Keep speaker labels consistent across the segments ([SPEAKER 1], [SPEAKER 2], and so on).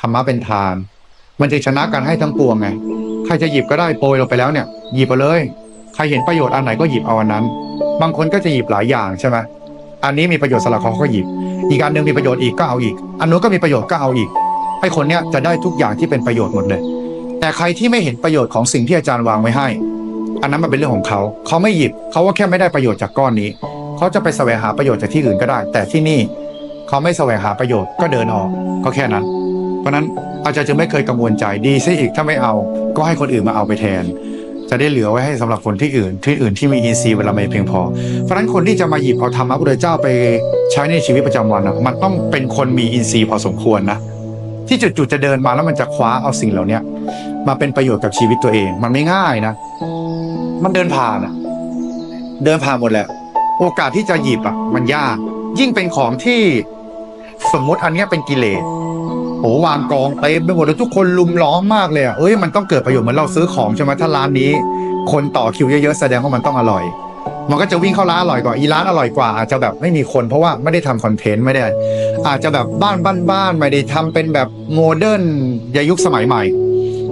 [SPEAKER 1] ธรรมะเป็นทาน มันจะชนะการให้ทั้งปวงไง ใครจะหยิบก็ได้โปรยลงไปแล้วเนี่ย หยิบเอาเลย ใครเห็นประโยชน์อันไหนก็หยิบเอาอันนั้น บางคนก็จะหยิบหลายอย่างใช่ไหมอันนี้มีประโยชน์สำหรับเขาก็หยิบ อีกอันหนึ่งมีประโยชน์อีกก็เอาอีก อันนู้นก็มีประโยชน์ก็เอาอีกไอ้คนเนี้ยจะได้ทุกอย่างที่เป็นประโยชน์หมดเลย แต่ใครที่ไม่เห็นประโยชน์ของสิ่งที่อาจารย์วางไว้ให้ อันนั้นมันเป็นเรื่องของเขา เขาไม่หยิบ เขาว่าแค่ไม่ได้ประโยชน์จากก้อนนี้ เขาจะไปแสวงหาประโยชน์จากที่อื่นก็ได้ แต่ที่นี่เขาไม่แสวงหาประโยชน์ก็เดินออก ก็แค่นั้น เพราะนั้นอาจารย์จึงไม่เคยกังวลใจดีซะอีกถ้าไม่เอา ก็ให้คนอื่นมาเอาไปแทน จะได้เหลือไว้ให้สำหรับคนที่อื่นที่อื่นที่มีอินทรีย์เวลาไม่เพียงพอ เพราะนั้นคนที่จะมาหยิบเอาธรรมะพุทธเจ้าไปใช้ในชีวิตประจำวันนะมันต้องเป็นคนมีอินทรีย์พอสมควรนะที่จุดๆจะเดินมาแล้วมันจะคว้าเอาสิ่งเหล่านี้มาเป็นประโยชน์กับชีวิตตัวเอง มันไม่ง่ายนะ มันเดินผ่านอะเดินผ่านหมดแหละ โอกาสที่จะหยิบอะ มันยาก ยิ่งเป็นของที่สมมติอันเนี้ยเป็นกิเลส โหวางกองเต็มไปหมดเลยทุกคนลุมล้อมมากเลยอะเอ้ยมันต้องเกิดประโยชน์เหมือนเราซื้อของใช่ไหมถ้าร้านนี้ คนต่อคิวเยอะๆแสดงว่ามันต้องอร่อย มันก็จะวิ่งเข้าร้านอร่อยกว่าอีร้านอร่อยกว่า อาจจะแบบไม่มีคนเพราะว่าไม่ได้ทำคอนเทนต์ไม่ได้ อาจจะแบบบ้านบ้านบ้านๆไม่ได้ทำเป็นแบบโมเดิร์นยยุคสมัยใหม่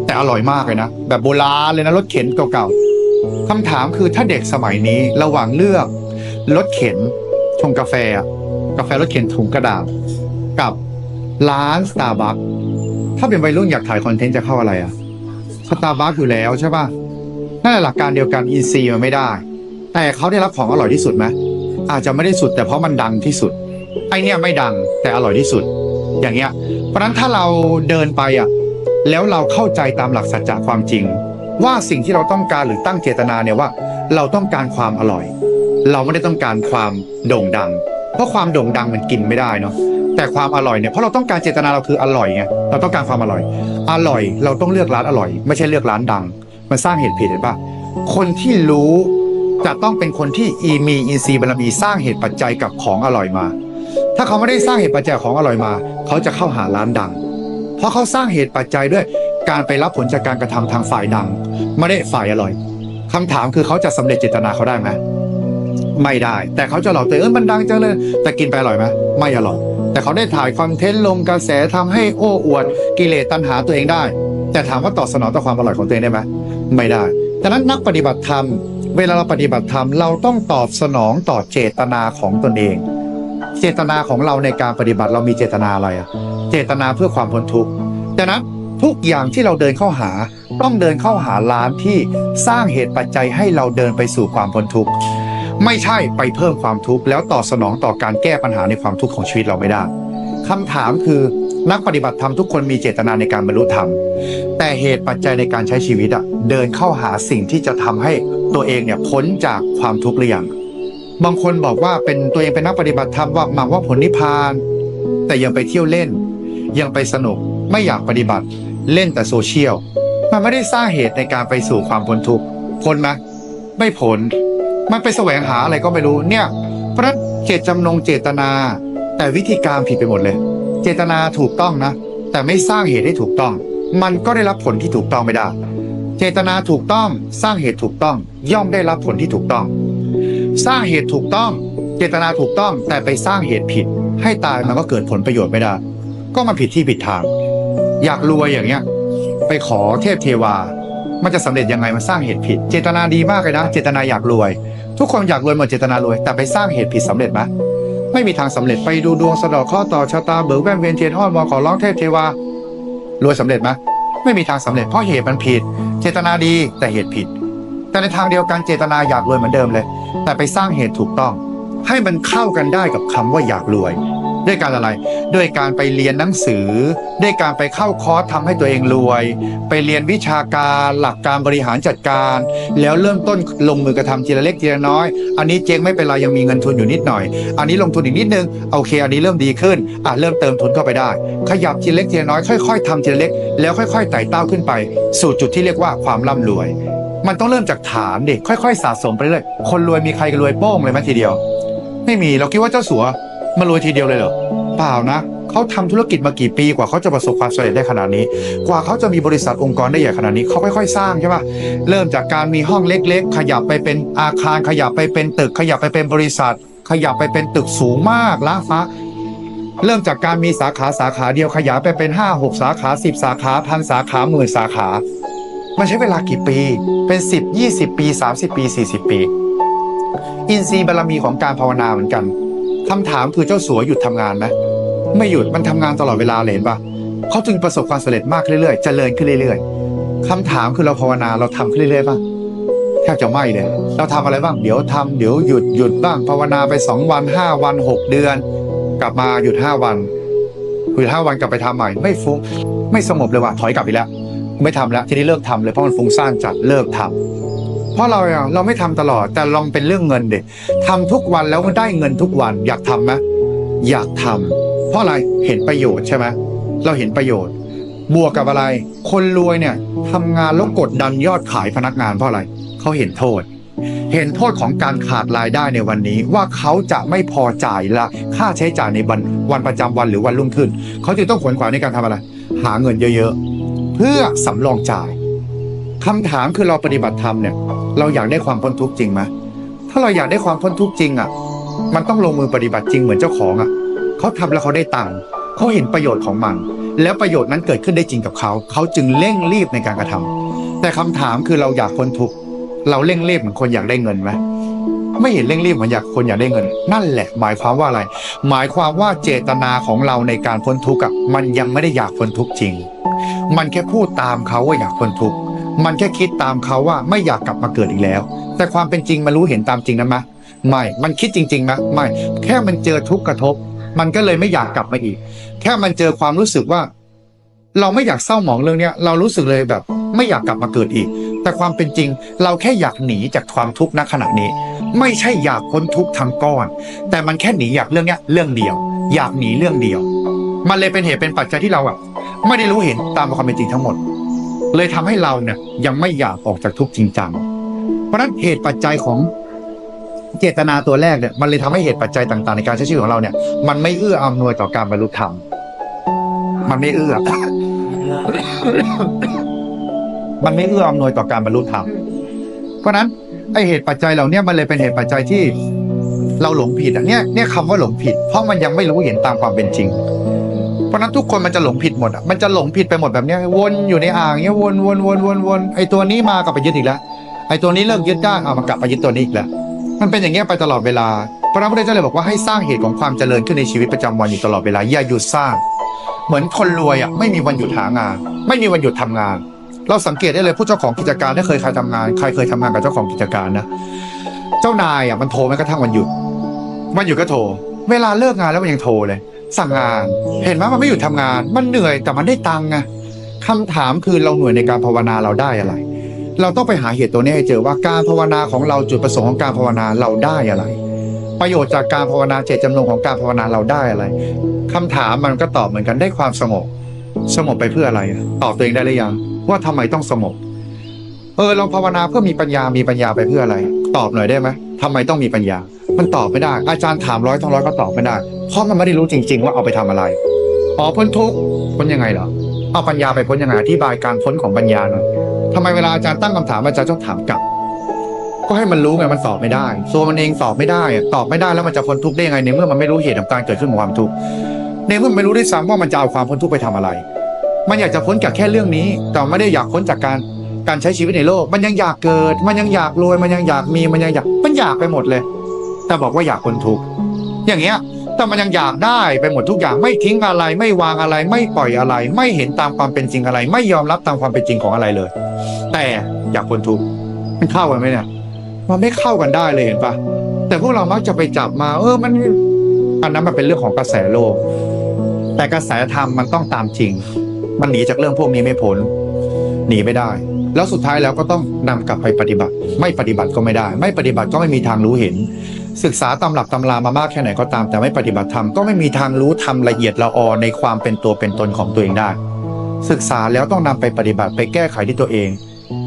[SPEAKER 1] แต่อร่อยมากเลยนะแบบโบราณเลยนะรถเข็นเก่าๆคำถามคือถ้าเด็กสมัยนี้ระหว่างเลือกรถเข็นชงกาแฟ กาแฟรถเข็นถุงกระดาษกับ ร้านสตาร์บัคถ้าเป็นวัยรุ่นอยากถ่ายคอนเทนต์จะเข้าอะไรอะสตาร์บัคอยู่แล้วใช่ป่ะนั่นแหละหลักการเดียวกันอินซีมันไม่ได้ แต่เขาได้รับของอร่อยที่สุดไหมอาจจะไม่ได้สุด แต่เพราะมันดังที่สุด ไอเนี่ยไม่ดังแต่อร่อยที่สุด อย่างเงี้ย เพราะนั้นถ้าเราเดินไปอะแล้วเราเข้าใจตามหลักสัจจะความจริง ว่าสิ่งที่เราต้องการหรือตั้งเจตนาเนี่ยว่า เราต้องการความอร่อย เราไม่ได้ต้องการความโด่งดัง เพราะความโด่งดังมันกินไม่ได้เนาะ แต่ความอร่อยเนี่ยเพราะเราต้องการเจตนาเราคืออร่อยไงเราต้องการความอร่อย อร่อยเราต้องเลือกร้านอร่อย ไม่ใช่เลือกร้านดัง มันสร้างเหตุผิดเห็นปะคนที่รู้จะต้องเป็นคนที่อีมีอินทรีบารมีสร้างเหตุปัจจัยกับของอร่อยมา ถ้าเขาไม่ได้สร้างเหตุปัจจัยของอร่อยมา เขาจะเข้าหาร้านดัง เพราะเขาสร้างเหตุปัจจัยด้วยการไปรับผลจากการกระทำทางฝ่ายดัง ไม่ได้ฝ่ายอร่อยคำถามคือเขาจะสำเร็จเจตนาเขาได้ไหมไม่ได้ แต่เขาจะหลอกตัวเองเออมันดังจังเลยแต่กินไปอร่อยไหมไม่อร่อย แต่เขาได้ถ่ายคอนเทนต์ลงกระแสทำให้โอ้อวด กิเลสตัณหาตัวเองได้ แต่ถามว่าตอบสนองต่อความอร่อยของตัวเองได้ไหมไม่ได้ดังนั้นนักปฏิบัติธรรม เวลาเราปฏิบัติธรรมเราต้องตอบสนองต่อเจตนาของตนเอง เจตนาของเราในการปฏิบัติเรามีเจตนาอะไรอะเจตนาเพื่อความพ้นทุกข์ดังนั้นทุกอย่างที่เราเดินเข้าหา ต้องเดินเข้าหาร้านที่สร้างเหตุปัจจัยให้เราเดินไปสู่ความพ้นทุกข์ ไม่ใช่ไปเพิ่มความทุกข์แล้วตอบสนองต่อการแก้ปัญหาในความทุกข์ของชีวิตเราไม่ได้คำถามคือนักปฏิบัติธรรมทุกคนมีเจตนาในการบรรลุธรรม แต่เหตุปัจจัยในการใช้ชีวิตอะเดินเข้าหาสิ่งที่จะทำให้ตัวเองเนี่ยพ้นจากความทุกข์หรือยังบางคนบอกว่าเป็นตัวเองเป็นนักปฏิบัติธรรมว่าหมักว่าผลนิพพาน แต่ยังไปเที่ยวเล่น ยังไปสนุกไม่อยากปฏิบัติ เล่นแต่โซเชียลมันไม่ได้สร้างเหตุในการไปสู่ความพ้นทุกข์พ้นไหมไม่พ้น มันไปแสวงหาอะไรก็ไม่รู้เนี่ย เพราะนั้นเจตจำนงเจตนา แต่วิธีการผิดไปหมดเลย เจตนาถูกต้องนะ แต่ไม่สร้างเหตุให้ถูกต้อง มันก็ได้รับผลที่ถูกต้องไม่ได้ เจตนาถูกต้องสร้างเหตุถูกต้อง ย่อมได้รับผลที่ถูกต้อง สร้างเหตุถูกต้อง เจตนาถูกต้อง แต่ไปสร้างเหตุผิด ให้ตายมันก็เกิดผลประโยชน์ไม่ได้ ก็มันผิดที่ผิดทาง อยากรวยอย่างเงี้ยไปขอเทพเทวามันจะสำเร็จยังไงมันสร้างเหตุผิด เจตนาดีมากเลยนะ เจตนาอยากรวย ทุกคนอยากรวยหมดเจตนารวยแต่ไปสร้างเหตุผิดสำเร็จไหมไม่มีทางสำเร็จไปดูดวงสะดอกข้อต่อชะตาเบิกแว่นเวียนเทียนอ้อนวอนขอร้องเทพเทวารวยสำเร็จไหมไม่มีทางสำเร็จเพราะเหตุมันผิด เจตนาดีแต่เหตุผิด แต่ในทางเดียวกันเจตนาอยากรวยเหมือนเดิมเลย แต่ไปสร้างเหตุถูกต้อง ให้มันเข้ากันได้กับคำว่าอยากรวย ด้วยการอะไร ด้วยการไปเรียนหนังสือ ด้วยการไปเข้าคอร์สทำให้ตัวเองรวย ไปเรียนวิชาการหลักการบริหารจัดการ แล้วเริ่มต้นลงมือกระทำทีละเล็กทีละน้อย อันนี้เจ๊งไม่เป็นไรยังมีเงินทุนอยู่นิดหน่อย อันนี้ลงทุนอีกนิดนึงโอเค อันนี้เริ่มดีขึ้นอะเริ่มเติมทุนเข้าไปได้ ขยับทีละเล็กทีละน้อยค่อยๆทำทีละเล็ก แล้วค่อยๆไต่เต้าขึ้นไป สู่จุดที่เรียกว่าความร่ำรวย มันต้องเริ่มจากฐานด็กค่อย ๆ สะสมไปเรื่อยคนรวยมีใครรวยโป้งเลยไหมทีเดียว ไม่มีเราคิดว่าเจ้าสัว มารวยทีเดียวเลยเหรอเปล่านะเขาทำธุรกิจมากี่ปีกว่าเขาจะประสบความสำเร็จได้ขนาดนี้ กว่าเขาจะมีบริษัทองค์กรได้ใหญ่ขนาดนี้เขาค่อยๆสร้างใช่ปะเริ่มจากการมีห้องเล็ก ๆ ขยับไปเป็นอาคาร ขยับไปเป็นตึก ขยับไปเป็นบริษัท ขยับไปเป็นตึกสูงมากล้าฟ้าเริ่มจากการมีสาขาสาขาเดียวขยายไปเป็นห้าหกสาขาสิบสาขาพันสาขาหมื่นสาขา มันใช้เวลากี่ปีเป็นสิบยี่สิบปีสามสิบปีสี่สิบปี อินทรีย์บารมีของการภาวนาเหมือนกัน คำถามคือเจ้าสัวหยุดทำงานไหมไม่หยุดมันทำงานตลอดเวลาเลยเห็นปะเขาจึงประสบความสำเร็จมากเรื่อยๆเจริญขึ้นเรื่อยๆคำถามคือเราภาวนาเราทำขึ้นเรื่อยๆป่ะแทบจะไม่เลยเราทำอะไรบ้างเดี๋ยวทำเดี๋ยวหยุดหยุดบ้างภาวนาไปสองวันห้าวันหกเดือน กลับมาหยุดห้าวันหยุดห้าวันกลับไปทำใหม่ ไม่ฟุ้งไม่สงบเลยว่ะถอยกลับอีกแล้วไม่ทำแล้วทีนี้เลิกทำเลยเพราะมันฟุ้งซ่านจัดเลิกทำ เพราะเราเราไม่ทำตลอดแต่ลองเป็นเรื่องเงินเด็ทำทุกวันแล้วได้เงินทุกวัน อยากทำไหมอยากทำเพราะอะไรเห็นประโยชน์ใช่ไหมเราเห็นประโยชน์ บวกกับอะไร คนรวยเนี่ยทำงานแล้วกดดันยอดขายพนักงานเพราะอะไรเขาเห็นโทษ เห็นโทษของการขาดรายได้ในวันนี้ว่าเขาจะไม่พอจ่ายละค่าใช้จ่ายในวันวันประจำวันหรือวันรุ่งขึ้น เขาจึงต้องขวนขวายในการทำอะไร หาเงินเยอะๆ เพื่อสำรองจ่าย คำถามคือเราปฏิบัติธรรมเนี่ย เราอยากได้ความพ้นทุกข์จริงไหมถ้าเราอยากได้ความพ้นทุกข์จริงอะ มันต้องลงมือปฏิบัติจริงเหมือนเจ้าของอะเขาทำแล้วเขาได้ตังค์เขาเห็นประโยชน์ของมัน แล้วประโยชน์นั้นเกิดขึ้นได้จริงกับเขา เขาจึงเร่งรีบในการกระทำแต่คำถามคือเราอยากพ้นทุกข์เราเร่งรีบเหมือนคนอยากได้เงินไหมไม่เห็นเร่งรีบเหมือนอยากคนอยากได้เงิน นั่นแหละ หมายความว่าอะไร หมายความว่าเจตนาของเราในการพ้นทุกข์อะมันยังไม่ได้อยากพ้นทุกข์จริง มันแค่พูดตามเขาว่าอยากพ้นทุกข์ มันแค่คิดตามเขาว่าไม่อยากกลับมาเกิดอีกแล้ว แต่ความเป็นจริงมันรู้เห็นตามจริงนั้นไม่ มันคิดจริงๆไหมไม่ แค่มันเจอทุกข์กระทบ มันก็เลยไม่อยากกลับมาอีก แค่มันเจอความรู้สึกว่า เราไม่อยากเศร้าหมองเรื่องเนี้ย เรารู้สึกเลยแบบ ไม่อยากกลับมาเกิดอีก แต่ความเป็นจริง เราแค่อยากหนีจากความทุกข์ณขณะนี้ ไม่ใช่อยากพ้นทุกข์ทั้งก้อน แต่มันแค่หนีอยากเรื่องเนี้ย เรื่องเดียว อยากหนีเรื่องเดียว มันเลยเป็นเหตุเป็นปัจจัยที่เราอะไม่ได้รู้เห็นตามความเป็นจริงทั้งหมด เลยทำให้เราเนี่ยยังไม่อยากออกจากทุกข์จริงจัง เพราะนั้นเหตุปัจจัยของเจตนาตัวแรกเนี่ยมันเลยทำให้เหตุปัจจัยต่าง ๆ ในการใช้ชีวิตของเราเนี่ย มันไม่เอื้ออำนวยต่อการบรรลุธรรมมันไม่เอื้อ มันไม่เอื้ออำนวยต่อการบรรลุธรรม เพราะนั้นไอเหตุปัจจัยเหล่าเนี้มันเลยเป็นเหตุปัจจัยที่เราหลงผิดอะเนี่ยเนี่ยคำว่าหลงผิด เพราะมันยังไม่รู้เห็นตามความเป็นจริง เพราะนั้นทุกคนมันจะหลงผิดหมดอะมันจะหลงผิดไปหมดแบบเนี้ยวนอยู่ในอ่างเนี้ยวนวนวนวนวนไอตัวนี้มากลับไปยึดอีกแล้วไอตัวนี้เลิกยึดได้เอามากลับไปยึดตัวนี้อีกแล้วมันเป็นอย่างเงี้ยไปตลอดเวลาพระพุทธเจ้าเลยบอกว่าให้สร้างเหตุของความเจริญขึ้นในชีวิตประจำวันอยู่ตลอดเวลาอย่าหยุดสร้าง เหมือนคนรวยอะไม่มีวันหยุดหางาน ไม่มีวันหยุดทำงาน เราสังเกตได้เลยผู้เจ้าของกิจการถ้าเคยใครทำงานใครเคยทำงานกับเจ้าของกิจการนะเจ้านายอะมันโทรแม้กระทั่งวันหยุดวันหยุดก็โทร เวลาเลิกงานแล้วมันยังโทรเลย สั่งงาน เห็นไหมมันไม่หยุดทำงาน มันเหนื่อยแต่มันได้ตังค์ไงคำถามคือเราหน่วยในการภาวนาเราได้อะไร เราต้องไปหาเหตุตัวนี้ให้เจอว่าการภาวนาของเราจุดประสงค์ของการภาวนาเราได้อะไร ประโยชน์จากการภาวนาเจตจำนงของการภาวนาเราได้อะไรคำถามมันก็ตอบเหมือนกันได้ความสงบ สงบไปเพื่ออะไรอะตอบตัวเองได้หรือยังว่าทำไมต้องสงบเออเราภาวนาเพื่อมีปัญญามีปัญญาไปเพื่ออะไร ตอบหน่อยได้ไหม ทำไมต้องมีปัญญา มันตอบไม่ได้ อาจารย์ถามร้อยทั้งร้อยก็ตอบไม่ได้ เพราะมันไม่ได้รู้จริง ๆ ว่าเอาไปทำอะไร อ๋อพ้นทุกข์พ้นยังไงเหรอ เอาปัญญาไปพ้นยังไงอธิบายการพ้นของปัญญาหน่อยทำไมเวลาอาจารย์ตั้งคำถามอาจารย์ต้องถามกลับ ก็ให้มันรู้ไงมันตอบไม่ได้ ตัวมันเองตอบไม่ได้ ตอบไม่ได้แล้วมันจะพ้นทุกข์ได้ยังไงในเมื่อมันไม่รู้เหตุของการเกิดขึ้นของความทุกข์ ในเมื่อมันไม่รู้ด้วยซ้ำว่ามันจะเอาความพ้นทุกข์ไปทำอะไร มันอยากจะพ้นจากแค่เรื่องนี้ แต่ไม่ได้อยากพ้นจากการ การใช้ชีวิตในโลก มันยังอยากเกิด มันยังอยากรวย มันยังอยากมี มันยังอยาก มันอยากไปหมดเลย แต่บอกว่าอยากพ้นทุกข์ อย่างเงี้ย แต่มันยังอยากได้ไปหมดทุกอย่าง ไม่ทิ้งอะไร ไม่วางอะไร ไม่ปล่อยอะไร ไม่เห็นตามความเป็นจริงอะไร ไม่ยอมรับตามความเป็นจริงของอะไรเลย แต่อยากพ้นทุกข์ มันเข้ากันไหมเนี่ย มันไม่เข้ากันได้เลยเห็นปะแต่พวกเรามักจะไปจับมา เออ มัน อันนั้นมันเป็นเรื่องของกระแสโลก แต่กระแสธรรมมันต้องตามจริง มันหนีจากเรื่องพวกนี้ไม่พ้นหนีไม่ได้ แล้วสุดท้ายแล้วก็ต้องนำกลับไปปฏิบัติ ไม่ปฏิบัติก็ไม่ได้ ไม่ปฏิบัติก็ไม่มีทางรู้เห็น ศึกษาตำหลักตำรามามากแค่ไหนก็ตาม แต่ไม่ปฏิบัติธรรมก็ไม่มีทางรู้ทำละเอียดละออในความเป็นตัวเป็นตนของตัวเองได้ ศึกษาแล้วต้องนำไปปฏิบัติไปแก้ไขที่ตัวเอง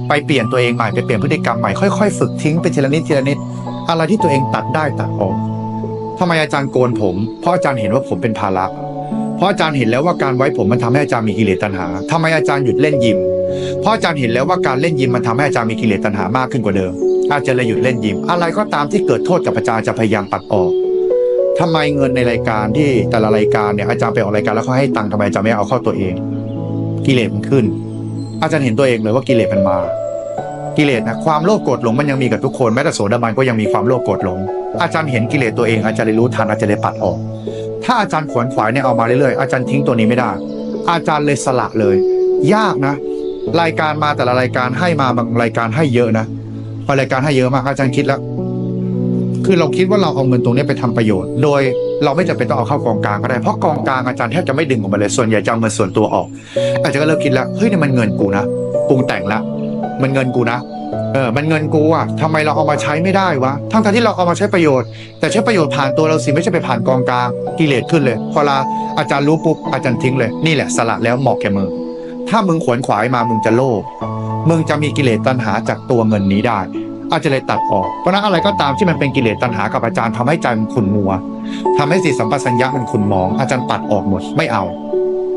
[SPEAKER 1] ไปเปลี่ยนตัวเองใหม่ไปเปลี่ยนพฤติกรรมใหม่ค่อยๆ ฝึกทิ้งไปทีละนิดทีละนิดอะไรที่ตัวเองตัดได้ตัดออกทำไมอาจารย์โกนผมเพราะอาจารย์เห็นว่าผมเป็นภาระเพราะอาจารย์เห็นแล้วว่าการไว้ผมมันทำให้อาจารย์มีกิเลสตัณหาทำไมอาจารย์หยุดเล่นยิม เพราะอาจารย์เห็นแล้วว่าการเล่นยิมมันทำให้อาจารย์มีกิเลสตัณหามากขึ้นกว่าเดิม อาจารย์เลยหยุดเล่นยิม อะไรก็ตามที่เกิดโทษกับอาจารย์จะพยายามปัดออกทำไมเงินในรายการที่แต่ละรายการเนี่ยอาจารย์ไปออกรายการแล้วเขาให้ตังค์ทำไมอาจารย์ไม่เอาเข้าตัวเอง กิเลสมันขึ้น อาจารย์เห็นตัวเองเลยว่ากิเลสมันมา กิเลสนะความโลภโกรธหลงมันยังมีกับทุกคนแม้แต่โสดาบันก็ยังมีความโลภโกรธหลง อาจารย์เห็นกิเลสตัวเองอาจารย์เลยรู้ทันอาจารย์เลยปัดออก ถ้าอาจารย์ขวนขวายเนี่ยเอามาเรื่อยๆอาจารย์ทิ้งตัวนี้ไม่ได้ อาจารย์เลยสละเลย ยากนะ รายการมาแต่ละรายการให้มาบางรายการให้เยอะนะบางรายการให้เยอะมากอาจารย์คิดแล้ว คือเราคิดว่าเราเอาเงินตรงนี้ไปทำประโยชน์ โดยเราไม่จำเป็นต้องเอาเข้ากองกลางก็ได้เพราะกองกลางอาจารย์แทบจะไม่ดึงออกมาเลยส่วนใหญ่จะเอาเงินส่วนตัวออก อาจารย์ก็เริ่มคิดแล้วเฮ้ยนี่มันเงินกูนะปรุงแต่งละมันเงินกูนะเออ มันเงินกูอะทำไมเราเอามาใช้ไม่ได้วะ ทั้งที่เราเอามาใช้ประโยชน์ แต่ใช้ประโยชน์ผ่านตัวเราสิ ไม่ใช่ไปผ่านกองกลาง กิเลสขึ้นเลย พอลาอาจารย์รู้ปุ๊บ อาจารย์ทิ้งเลย นี่แหละสละแล้วเหมาะแก่มึง ถ้ามึงขวนขวายมามึงจะโลภมึงจะมีกิเลสตัณหาจากตัวเงินนี้ได้ อาจจะเลยตัดออก เพราะนั้นอะไรก็ตามที่มันเป็นกิเลสตัณหากับอาจารย์ทำให้ใจมันขุนมัวทำให้สิสัมปชัญญะมันขุนมอง อาจารย์ปัดออกหมดไม่เอา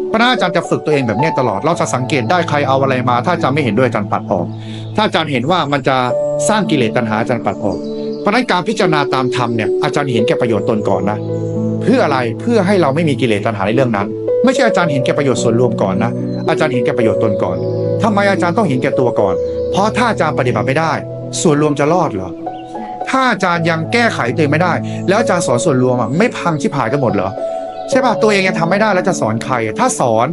[SPEAKER 1] เพราะนั้นอาจารย์จะฝึกตัวเองแบบนี้ตลอด เราจะสังเกตได้ใครเอาอะไรมา ถ้าอาจารย์ไม่เห็นด้วยอาจารย์ปัดออก ถ้าอาจารย์เห็นว่ามันจะสร้างกิเลสตัณหาอาจารย์ปัดออก เพราะฉะนั้นการพิจารณาตามธรรมเนี่ยอาจารย์เห็นแก่ประโยชน์ตนก่อนนะ เพื่ออะไร เพื่อให้เราไม่มีกิเลสตัณหาในเรื่องนั้น ไม่ใช่อาจารย์เห็นแก่ประโยชน์ส่วนรวมก่อนนะ อาจารย์เห็นแก่ประโยชน์ตนก่อนทำไมอาจารย์ต้องเห็นแก่ตัวก่อน เพราะถ้าอาจารย์ปฏิบัติไม่ได้ ส่วนรวมจะรอดเหรอ ถ้าอาจารย์ยังแก้ไขตัวเองไม่ได้ แล้วอาจารย์สอนส่วนรวมอะไม่พังชิบหายกันหมดเหรอใช่ป่ะตัวเองยังทำไม่ได้แล้วจะสอนใคร ถ้าสอน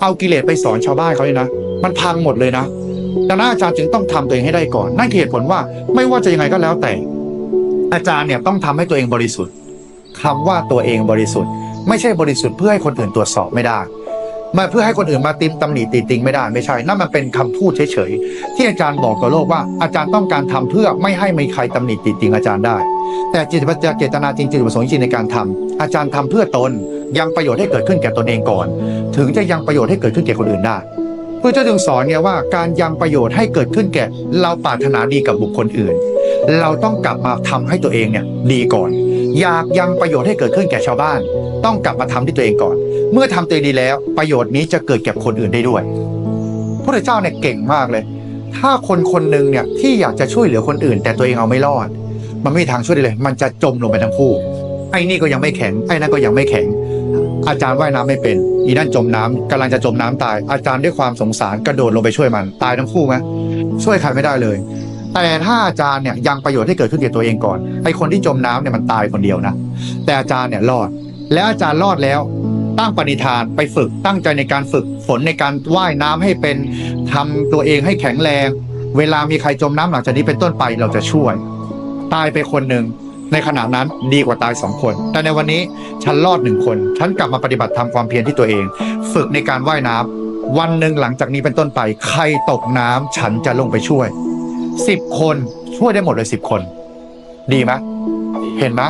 [SPEAKER 1] เอากิเลสไปสอนชาวบ้านเขาเลยนะ มันพังหมดเลยนะดังนั้นอาจารย์จึงต้องทำตัวเองให้ได้ก่อน นั่นคือเหตุผลว่าไม่ว่าจะยังไงก็แล้วแต่ อาจารย์เนี่ยต้องทำให้ตัวเองบริสุทธิ์คำว่าตัวเองบริสุทธิ์ ไม่ใช่บริสุทธิ์เพื่อให้คนอื่นตรวจสอบไม่ได้ มาเพื่อให้คนอื่นมาติมตำหนิติติงไม่ได้ไม่ใช่ นั่นมันเป็นคำพูดเฉยๆ ที่อาจารย์บอกกับโลกว่าอาจารย์ต้องการทำเพื่อไม่ให้มีใครตำหนิติติงอาจารย์ได้ แต่จิตวิทยาเจตนาจริงจิตประสงค์จริงในการทำอาจารย์ทำเพื่อตนยังประโยชน์ให้เกิดขึ้นแก่ตนเองก่อน ถึงจะยังประโยชน์ให้เกิดขึ้นแก่คนอื่นได้พระเจ้าจึงสอนไงว่าการยังประโยชน์ให้เกิดขึ้นแก่ เราปรารถนาดีกับบุคคลอื่น เราต้องกลับมาทำให้ตัวเองเนี่ยดีก่อน อยากยังประโยชน์ให้เกิดขึ้นแก่ชาวบ้าน ต้องกลับมาทำที่ตัวเองก่อน เมื่อทำตัวเองดีแล้ว ประโยชน์นี้จะเกิดแก่คนอื่นได้ด้วยพระเจ้าเนี่ยเก่งมากเลย ถ้าคนคนหนึ่งเนี่ยที่อยากจะช่วยเหลือคนอื่น แต่ตัวเองเอาไม่รอด มันไม่มีทางช่วยได้เลย มันจะจมลงไปทั้งคู่ ไอ้นี่ก็ยังไม่แข็ง ไอ้นั่นก็ยังไม่แข็ง อาจารย์ว่ายน้ำไม่เป็น อีนั่นจมน้ำกำลังจะจมน้ำตาย อาจารย์ด้วยความสงสารกระโดดลงไปช่วยมัน ตายทั้งคู่ไหมช่วยใครไม่ได้เลย แต่ถ้าอาจารย์เนี่ยยังประโยชน์ให้เกิดขึ้นแก่ตัวเองก่อนไอ้คนที่จมน้ำเนี่ยมันตายคนเดียวนะ แต่อาจารย์เนี่ยรอด แล้วอาจารย์รอดแล้วตั้งปณิธานไปฝึกตั้งใจในการฝึกฝนในการว่ายน้ำให้เป็นทำตัวเองให้แข็งแรง เวลามีใครจมน้ำหลังจากนี้เป็นต้นไปเราจะช่วย ตายไปคนหนึ่งในขณะนั้นดีกว่าตายสองคน แต่ในวันนี้ฉันรอดหนึ่งคน ฉันกลับมาปฏิบัติทำความเพียรที่ตัวเอง ฝึกในการว่ายน้ำวันหนึ่งหลังจากนี้เป็นต้นไป ใครตกน้ำฉันจะลงไปช่วย สิบคนช่วยได้หมดเลยสิบคน ดีไหมเห็นไหม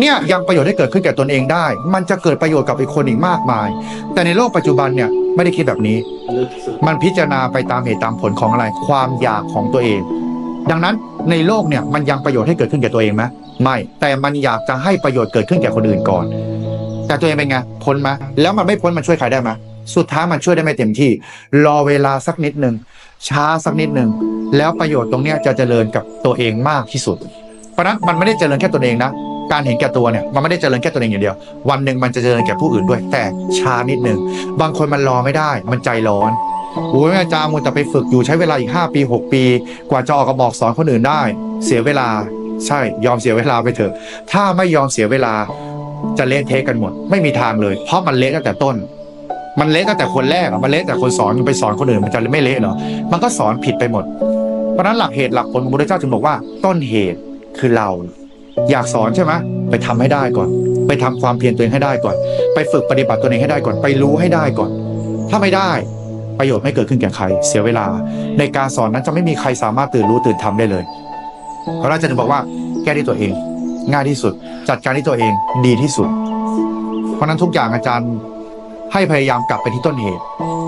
[SPEAKER 1] เนี่ยยังประโยชน์ให้เกิดขึ้นแก่ตนเองได้ มันจะเกิดประโยชน์กับอีกคนอีกมากมาย แต่ในโลกปัจจุบันเนี่ยไม่ได้คิดแบบนี้ มันพิจารณาไปตามเหตุตามผลของอะไร ความอยากของตัวเอง ดังนั้นในโลกเนี่ยมันยังประโยชน์ให้เกิดขึ้นแก่ตัวเองไหมไม่ แต่มันอยากจะให้ประโยชน์เกิดขึ้นแก่คนอื่นก่อน แต่ตัวเองเป็นไงพ้นไหมแล้วมันไม่พ้นมันช่วยใครได้ไหมสุดท้ายมันช่วยได้ไม่เต็มที่ รอเวลาสักนิดหนึ่ง ช้าสักนิดหนึ่งแล้วประโยชน์ตรงเนี้ยจะเจริญกับตัวเองมากที่สุด เพราะฉะนั้นมันไม่ได้เจริญแค่ตัวเองนะ การเห็นแก่ตัวเนี่ยมันไม่ได้เจริญแค่ตัวเองอย่างเดียว วันหนึ่งมันจะเจริญแก่ผู้อื่นด้วย แต่ช้านิดหนึ่งบางคนมันรอไม่ได้ มันใจร้อนโอ้ยอาจารย์มูแต่ไปฝึกอยู่ใช้เวลาอีก 5 ปี 6 ปี กว่าจะออกกระบอกสอนคนอื่นได้ เสียเวลาใช่ยอมเสียเวลาไปเถอะ ถ้าไม่ยอมเสียเวลาจะเละเทะกันหมด ไม่มีทางเลย เพราะมันเละตั้งแต่ต้น มันเละตั้งแต่คนแรกอะมันเละแต่คนสอนไปสอนคนอื่นมันจะไม่เละเหรอมันก็สอนผิดไปหมด เพราะนั้นหลักเหตุหลักผลของพระพุทธเจ้าจึงบอกว่า ต้นเหตุคือเรา อยากสอนใช่ไหมไปทำให้ได้ก่อน ไปทำความเพียรตัวเองให้ได้ก่อน ไปฝึกปฏิบัติตัวเองให้ได้ก่อน ไปรู้ให้ได้ก่อน ถ้าไม่ได้ประโยชน์ไม่เกิดขึ้นแก่ใคร เสียเวลา ในการสอนนั้นจะไม่มีใครสามารถตื่นรู้ตื่นทำได้เลยพระราชาจึงบอกว่าแก้ที่ตัวเอง ง่ายที่สุด จัดการที่ตัวเองดีที่สุด เพราะนั้นทุกอย่างอาจารย์ ให้พยายามกลับไปที่ต้นเหตุ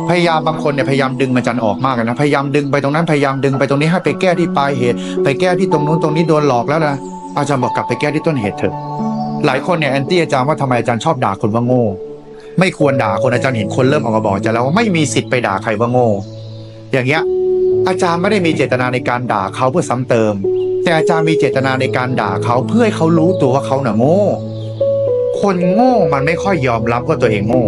[SPEAKER 1] พยายามบางคนเนี่ยพยายามดึงอาจารย์ออกมากนะพยายามดึงไปตรงนั้นพยายามดึงไปตรงนี้ให้ไปแก้ที่ปลายเหตุ ไปแก้ที่ตรงนู้นตรงนี้โดนหลอกแล้วนะอาจารย์บอกกลับไปแก้ที่ต้นเหตุเถอะ หลายคนเนี่ยแอนตี้อาจารย์ว่าทำไมอาจารย์ชอบด่าคนว่าโง่ ไม่ควรด่าคนอาจารย์เห็นคนเริ่มออกมาบอกอาจารย์แล้วว่าไม่มีสิทธิ์ไปด่าใครว่าโง่ อย่างเงี้ยอาจารย์ไม่ได้มีเจตนาในการด่าเขาเพื่อซ้ำเติม แต่อาจารย์มีเจตนาในการด่าเขาเพื่อให้เขารู้ตัวว่าเขาหน่ะโง่คคนโง่มันไม่ค่อยยอมรับว่าตัวเองโง่